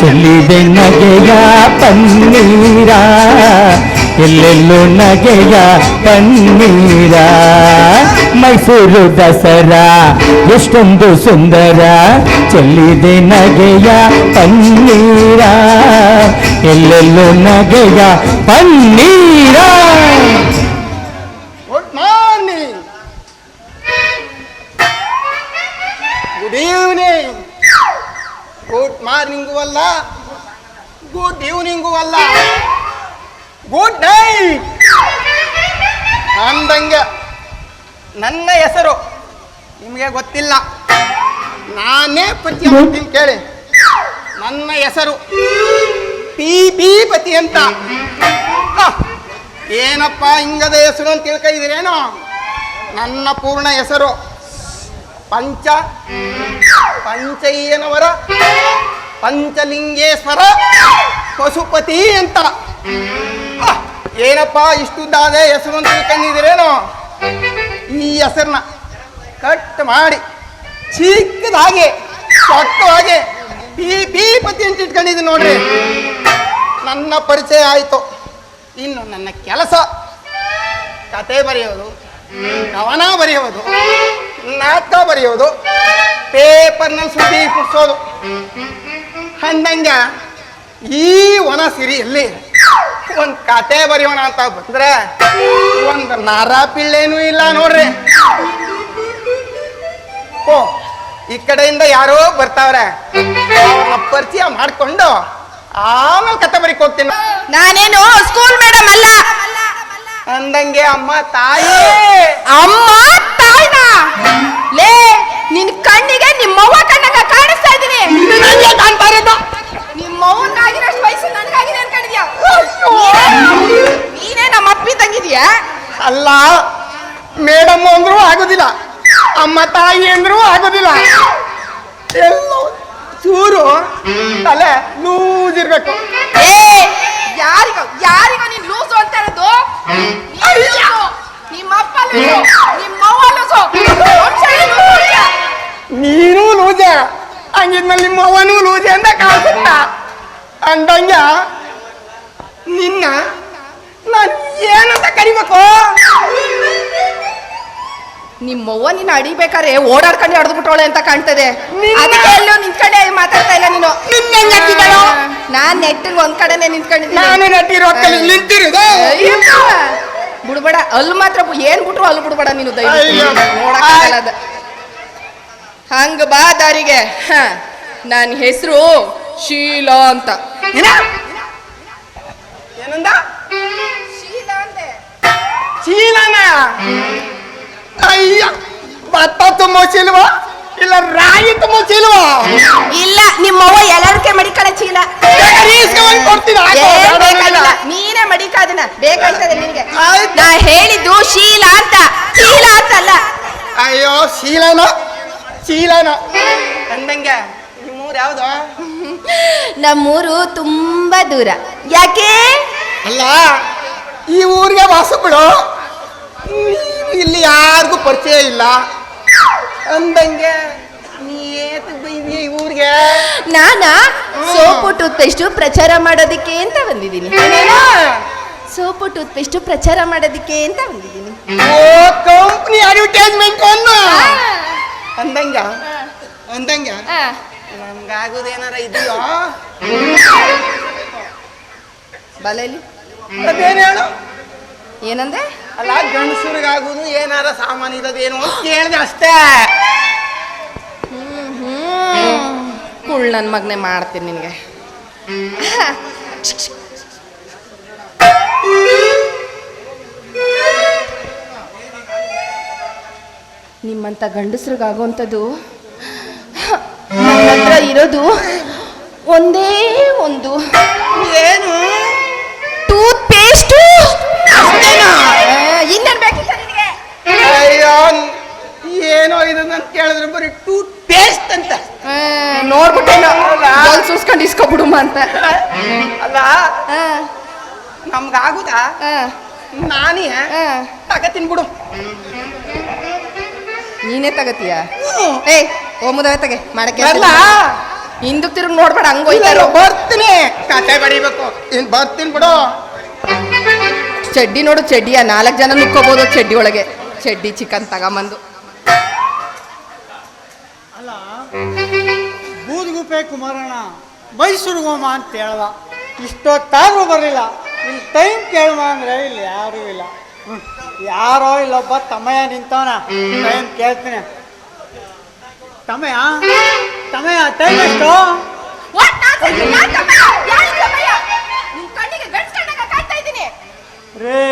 ಚೆಲ್ಲಿದೆ ನಗೆಯ ಪನ್ನೀರ ಎಲ್ಲೆಲ್ಲೋ ನಗೆಯ ಪನ್ನೀರ ಮೈಸೂರು ದಸರಾ ಎಷ್ಟೊಂದು ಸುಂದರ ಚೆಲ್ಲಿದೆ ನಗೆಯ ಪನ್ನೀರ ಎಲ್ಲೆಲ್ಲೋ ನಗೆಯ ಪನ್ನೀರ ಗುಡ್ ಮಾರ್ನಿಂಗು ಅಲ್ಲ ಗುಡ್ ಈವ್ನಿಂಗು ಅಲ್ಲ ಗುಡ್ ನೈಟ್ ಅಂದಂಗೆ ನನ್ನ ಹೆಸರು. ನಿಮಗೆ ಗೊತ್ತಿಲ್ಲ. ನಾನೇ ಪತಿ ಅಂತೀನಿ ಕೇಳಿ. ನನ್ನ ಹೆಸರು ಪಿ ಬಿ ಪತಿ ಅಂತ. ಏನಪ್ಪ ಹಿಂಗದ ಹೆಸರು ಅಂತ ತಿಳ್ಕೊಂಡಿದ್ದೀರೇನೋ ನನ್ನ ಪೂರ್ಣ ಹೆಸರು ಪಂಚ. ಪಂಚಯ್ಯನವರ ಪಂಚಲಿಂಗೇಶ್ವರ ಪಶುಪತಿ ಅಂತ. ಏನಪ್ಪ ದಾದೆ ಹೆಸರು ಅಂತ ಕಂಡಿದ್ರೇನು ಈ ಹೆಸರನ್ನ ಕಟ್ ಮಾಡಿ ಚಿಕ್ಕದಾಗೆ ಹಾಗೆ ಪಿ ಪಿ ಪತಿ ಅಂತ ಇಟ್ಕೊಂಡಿದ್ದೀನಿ ನೋಡ್ರಿ. ನನ್ನ ಪರಿಚಯ ಆಯಿತು. ಇನ್ನು ನನ್ನ ಕೆಲಸ ಕತೆ ಬರೆಯೋದು, ಕವನ ಬರೆಯೋದು, ನಾಟಕ ಬರೆಯೋದು ಪೇಪರ್ನಲ್ಲಿ ಸುದ್ದಿ ಕುಡ್ಸೋದು ಅಂದಂಗ ಈ ಒಣ ಸಿರಿಯಲ್ಲಿ ಒಂದು ಕತೆ ಬರೆಯೋಣ ಅಂತ ಬಂದ್ರೆ ಒಂದು ನಾರಾ ಪಿಳ್ಳೆನೂ ಇಲ್ಲ ನೋಡ್ರಿ. ಓ ಈ ಕಡೆಯಿಂದ ಯಾರೋ ಬರ್ತಾವ್ರೆ ಅವ್ರನ್ನ ಪರಿಚಯ ಮಾಡ್ಕೊಂಡು ಆಮೇಲೆ ಕತೆ ಬರೀಕ್ ಹೋಗ್ತೀನಿ. ನಾನೇನು ಸ್ಕೂಲ್ ಮೇಡಮ್ ಅಲ್ಲ? ಅಂದಂಗೆ ಅಮ್ಮ ತಾಯಿ. ಅಮ್ಮ ತಾಯಿನ? ಲೇ ನಿನ್ ಕಣ್ಣಿಗೆ ನಿಮ್ಮವ್ವ ಕಣ್ಣಾಗ ಕಾಣಿಸ್ತಾ ತಾಯಿ ಅಂದ್ರೂ ಆಗೋದಿಲ್ಲ. ಎಲ್ಲೋ ಚೂರು ತಲೆ ಲೂಸ್ ಇರ್ಬೇಕು ಯಾರಿಗೋ ಯಾರಿಗೋ ನೀನ್ ಲೂಸು ಅಂತ ಇರೋದು ನೀನ್ ಲೂಸು. ನಿಮ್ಮ ಅಪ್ಪ ಲೂಸು ನಿಮ್ಮವ್ವ ಲೂಸು. ನೀನು ಲೂಜ ಹಂಗಿದ್ಮೇಲೆ ನಿಮ್ಮ ಅವನು ಲೂಜೆ ಅಂತ ಕಾಣಿಸುತ್ತ. ಅಂದಂಗ ನಿನ್ನ ನಾನು ಏನಂತ ಕರಿಬೇಕು? ನಿಮ್ಮವ್ವ ನಿನ್ನ ಅಡಿಬೇಕಾದ್ರೆ ಓಡಾಡ್ಕೊಂಡು ಹೊಡೆದ್ಬಿಟ್ಟವಳೆ ಅಂತ ಕಾಣ್ತದೆ. ಅದಕ್ಕೆ ಎಲ್ಲೋ ನಿಂತ್ಕೊಂಡೆ ಮಾತಾಡ್ತಾ ಇಲ್ಲ ನೀನು? ನಾನ್ ನೆಟ್ಟಿಗೆ ಒಂದ್ ಕಡೆನೆ ನಿಂತ್ಕೊಂಡಿದ್ದೀನಿ. ಬಿಡ್ಬೇಡ ಅಲ್ಲಿ ಮಾತ್ರ ಏನ್ ಬಿಟ್ರು ಅಲ್ಲಿ ಬಿಡ್ಬೇಡ ನೀನು ದಯವಿಟ್ಟು. ಹಂಗ ಬಾ ದಾರಿಗೆ. ನನ್ ನನ್ನ ಹೆಸರು ಶೀಲಾ ಅಂತ. ಏನ? ಏನಂದ? ಶೀಲಾ ಅಂದೆ. ಚೀಲನ ಅಯ್ಯ ಭತ್ತ ತುಂಬ ಚೀಲವ? ಇಲ್ಲ ರಾಗಿ ತುಂಬ ಚೀಲವ? ಇಲ್ಲ ನಿಮ್ಮವ್ವ ಎಲ್ಲರಕ್ಕೆ ಮಡಿಕಳ ಚೀಲ. ಕೊಡ್ತೀನಿ ಹಾಕು, ಏನ್ ಬೇಡ ಬೇಡ. ಬೇಕಾಗಿಲ್ಲ ನೀನೇ ಮಡಿಕಾದಿನ ಬೇಕಾಗ್ತದೆ ನಿನ್ಗೆ. ಆಯ್ತು. ನಾ ಹೇಳಿದ್ದು ಶೀಲ ಅಂತ. ಚೀಲ ಅಂತಲ್ಲ. ಅಯ್ಯೋ ಶೀಲನ? ಶೀಲನ? ಅಂದಂಗೆ ನಿಮ್ಮೂರು ಯಾವ್ದು? ನಮ್ಮೂರು ತುಂಬಾ ದೂರ. ಯಾಕೆ? ಅಲ್ಲ ಈ ಊರಿಗೆ ವಾಸಗಳು ನೀನು ಇಲ್ಲಿ ಯಾರಿಗೂ ಪರಿಚಯ ಇಲ್ಲ. ಅಂದಂಗೆ ನೀ ಏತಕ್ ಬೈದ್ಯ ಊರಿಗೆ? ನಾನ? ಸೋಪು ಟೂತ್ಪೇಸ್ಟ್ ಪ್ರಚಾರ ಮಾಡೋದಕ್ಕೆ ಅಂತ ಬಂದಿದ್ದೀನಿ. ಸೋಪು ಟೂತ್ ಟೂತ್ಪೇಸ್ಟ್ ಪ್ರಚಾರ ಮಾಡೋದಕ್ಕೆ ಅಂತ ಬಂದಿದ್ದೀನಿ. ಓ ಕಂಪ್ನಿ ಅಡ್ವರ್ಟೈಸ್ಮೆಂಟ್ ಅನ್ನು? ಅಂದಂಗ? ಅಂದಂಗ? ನಮ್ಗಾಗೋದೇನಾರ ಇದೆಯೋ? ಬಲೇಲಿ? ಅದೇನು ಹೇಳು? ಏನಂದೆ? ಅಲ್ಲ ಗಂಡಸರಿಗಾಗೋದು ಏನಾರ ಸಾಮಾನು ಇರೋದೇನು ಅಂತ ಕೇಳಿದೆ ಅಷ್ಟೇ. ಕುಳ್ ನನ್ನ ಮಗನೆ ಮಾಡ್ತೀನಿ ನಿನಗೆ. ನಿಮ್ಮಂಥ ಗಂಡಸ್ರಿಗಾಗುವಂಥದ್ದು ನನ್ನ ಹತ್ರ ಇರೋದು ಒಂದೇ ಒಂದು. ಏನು? ಟೂತ್ ಪೇಸ್ಟು ಅಯ್ಯೋ ಏನೋ ಇದನ್ನ ಕೇಳಿದ್ರೆ ಬರೀ ಟೂ ಟೇಸ್ಟ್ ಅಂತ ನೋಡ್ಬಿಟ್ಟು ಸೂಸ್ಕೊಂಡು ಇಸ್ಕೊಬಿಡುಮ ಅಂತ. ಅಲ್ಲ ನಮ್ಗಾಗುದ ನಾನೇ. ತಗತೀನಿ ಬಿಡು ನೀನೇ ತಗತೀಯ? ಏಯ್ ಓ ಮುದವೆ ತಗೆ ಮಾಡಕ್ಕೆ ಹಿಂದಕ್ಕೆ ಹಿಂದಕ್ ತಿರುಗಿ ನೋಡ್ಬೇಡ ಹಂಗೋಯ್ತಾರೋ ಬರ್ತೀನಿ. ಕತೆ ಬಡಿಬೇಕು ಇನ್ ಬರ್ತೀನಿ ಬಿಡು. ಚಡ್ಡಿ ನೋಡು ಚಡ್ಡಿಯ ನಾಲ್ಕು ಜನ ನುಕ್ಕೋಬಹುದು ಚಡ್ಡಿ ಒಳಗೆ. ಚಡ್ಡಿ ಚಿಕನ್ ತಗೊಂಬಂದು. ಅಲ್ಲ ಬೂದ್ಗುಪ್ಪೆ ಕುಮಾರಣ್ಣ ಮೈಸೂರು ಹೋಮ ಅಂತ ಹೇಳ್ದ ಇಷ್ಟೊತ್ತಾದ್ರೂ ಬರಲಿಲ್ಲ. ಇಲ್ಲಿ ಟೈಮ್ ಕೇಳುವ ಅಂದ್ರೆ ಇಲ್ಲಿ ಯಾರೂ ಇಲ್ಲ. ಹ್ಮ್. ಯಾರೋ ಇಲ್ಲೊಬ್ಬ ತಮ್ಮಯ್ಯ ನಿಂತವನ. ಟೈಮ್ ಕೇಳ್ತೀನಿ. ತಮ್ಮಯ್ಯ? ತಮ್ಮಯ್ಯ ಟೈಮ್ ಎಷ್ಟು? ರೇ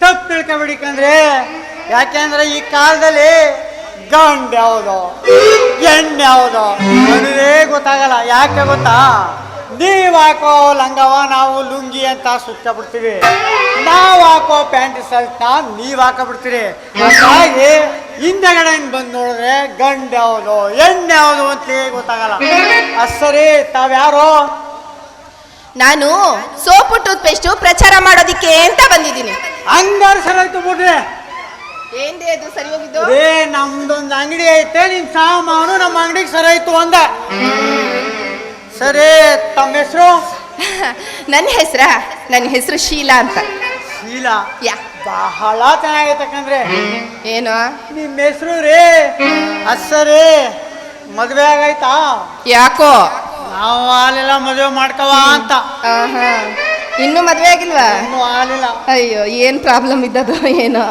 ತಪ್ಪು ತಿಳ್ಕೊಬೇಡಿಕಂದ್ರೆ ಯಾಕೆಂದ್ರೆ ಈ ಕಾಲದಲ್ಲಿ ಗಂಡ ಯಾವುದೋ ಎಣ್ಣೆ ಯಾವುದೋ. ಅದೇ ಗೊತ್ತಾಗಲ್ಲ. ಯಾಕೆ ಗೊತ್ತಾ? ನೀವು ಹಾಕೋ ಲಂಗವ, ನಾವು ಲುಂಗಿ ಅಂತ ಸುತ್ತ ಬಿಡ್ತೀವಿ ನಾವು ಹಾಕೋ ಪ್ಯಾಂಟ್, ಶರ್ಟ್ ನೀವು ಹಾಕಬಿಡ್ತೀರಿ ಹಾಗಾಗಿ ಹಿಂದೆಗಡೆ ಬಂದು ನೋಡಿದ್ರೆ ಗಂಡ ಯಾವುದು, ಹೆಣ್ಣು ಯಾವುದು ಅಂತ ಗೊತ್ತಾಗಲ್ಲ. ಅದ್ ತಾವ್ಯಾರೋ ನಾನು ಸೋಪು ಟೂತ್ ಪೇಸ್ಟ್ ಪ್ರಚಾರ ಮಾಡೋದಿಕ್ಕೆ ಅಂತ ಬಂದಿದ್ದೀನಿ. ಹಂಗಾರೆ ಸರಾಯ್ತು ಬಿಡ್ರಿ. ಏನ್ದೇ ಅದು ಸರಿ ಹೋಗಿದ್ದು? ಏ ನಮ್ದೊಂದು ಅಂಗಡಿ ಐತೆ ನಿನ್ ಸಾಮಾನು ನಮ್ಮ ಅಂಗಡಿಗೆ ಸರಾಯ್ತು ಅಂದ. ಸರಿ ತಮ್ಮ ಹೆಸರು? ನನ್ನ ಹೆಸ್ರ ನನ್ನ ಹೆಸರು ಶೀಲಾ ಅಂತ. ಶೀಲಾ? ಯಾ. ಬಹಳ ಚೆನ್ನಾಗೈತಕಂದ್ರೆ ಏನು? ನಿಮ್ಮ ಹೆಸರು ರೀ ಅಸ್ಸರಿ. ಮದ್ವೆ ಆಗೈತಾ? ಯಾಕೋ? ನಾವು ಹಾಲೆಲ್ಲ ಮದುವೆ ಮಾಡ್ಕವ ಅಂತ. ಆಹಾ. ಇನ್ನೂ ಮದ್ವೆ ಆಗಿಲ್ವಾ? ಇನ್ನು ಅಯ್ಯೋ ಏನ್ ಪ್ರಾಬ್ಲಮ್ ಇದ್ದದು ಏನೋ.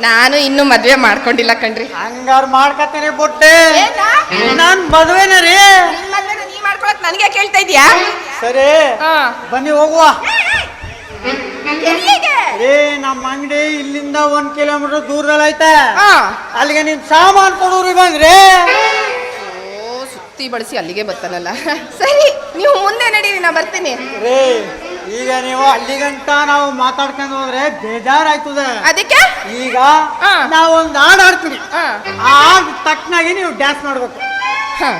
ನಾನು ಇನ್ನು ಮದ್ವೆ ಮಾಡ್ಕೊಂಡಿಲ್ಲ ಕಣ್ರಿ. ಹಂಗಾರ ಮಾಡ್ಕತೀನಿ ಬುಟ್ಟೆ. ಏನಾ? ನಾನ್ ಮದ್ವೆನ ರೀ. ನನಗೆ ಕೇಳ್ತಾ ಇದೀಯಾ? ಸರಿ ಹಾ. ಬನ್ನಿ ಹೋಗುವ. ಏ ನಮ್ಮ ಅಂಗಡಿ ಇಲ್ಲಿಂದ ಒಂದ್ ಕಿಲೋಮೀಟರ್ ದೂರದಲ್ಲಿ ಐತೆ ಅಲ್ಲಿಗೆ ನಿಮ್ ಸಾಮಾನ್ ಕೊಡೋರಿ ಬಂದ್ರೆ. ಸುತ್ತಿ ಬಳಸಿ ಅಲ್ಲಿಗೆ ಬರ್ತಾನಲ್ಲ. ಸರಿ ನೀವು ಮುಂದೆ ನಡೀರಿ ನಾ ಬರ್ತೀನಿ. ರೀ ಈಗ ನೀವು ಅಲ್ಲಿಗಂಟ ನಾವು ಮಾತಾಡ್ಕೊಂಡು ಹೋದ್ರೆ ಬೇಜಾರಾಯ್ತದ. ಅದಕ್ಕೆ? ಈಗ ಹಾ. ನಾವು ಒಂದು ಹಾಡು ಹಾಡ್ತೀವಿ. ಹಾ. ಆ ಹಾಡ್ ತಕ್ಕನಾಗಿ ನೀವು ಡ್ಯಾನ್ಸ್ ಮಾಡ್ಬೇಕು. ಹ.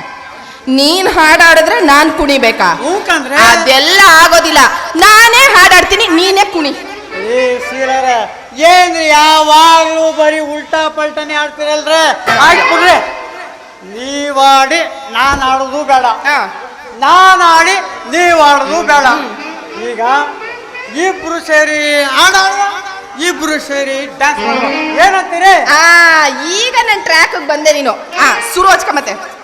ನೀನ್ ಹಾಡಾಡಿದ್ರೆ ನಾನ್ ಕುಣಿಬೇಕಾ? ಹೂಕಂದ್ರೆ? ಅದೆಲ್ಲ ಆಗೋದಿಲ್ಲ. ನಾನೇ ಹಾಡಾಡ್ತೀನಿ ನೀನೇ ಕುಣಿ. ಏ ಸೀರರ ಏನ್ರಿ ಯಾವಾಗ್ಲೂ ಬರೀ ಉಲ್ಟಾ ಪಲ್ಟನೆ ಆಡ್ತೀರಲ್ರೆ ಆಯ್ತು ಬಿಡ್ರಿ ನಾನು ಆಡಿ ನಾನ್ ಆಡೋದು ಬೇಡ. ನಾನು ನಾನ್ ಆಡಿ ನೀವ್ ಆಡೋದು ಬೇಡ. ಈಗ ಇಬ್ರು ಸೇರಿ ಆಡೋಣ ಇಬ್ರು ಸೇರಿ ಡ್ಯಾನ್ಸ್ ಏನಂತೀರಿ? ಆ ಈಗ ನನ್ನ ಟ್ರ್ಯಾಕ್ ಬಂದೆ ನೀನು. ಹಾ ಶುರು ಹಚ್ಕೊಂಬತ್ತೆ ಮತ್ತೆ.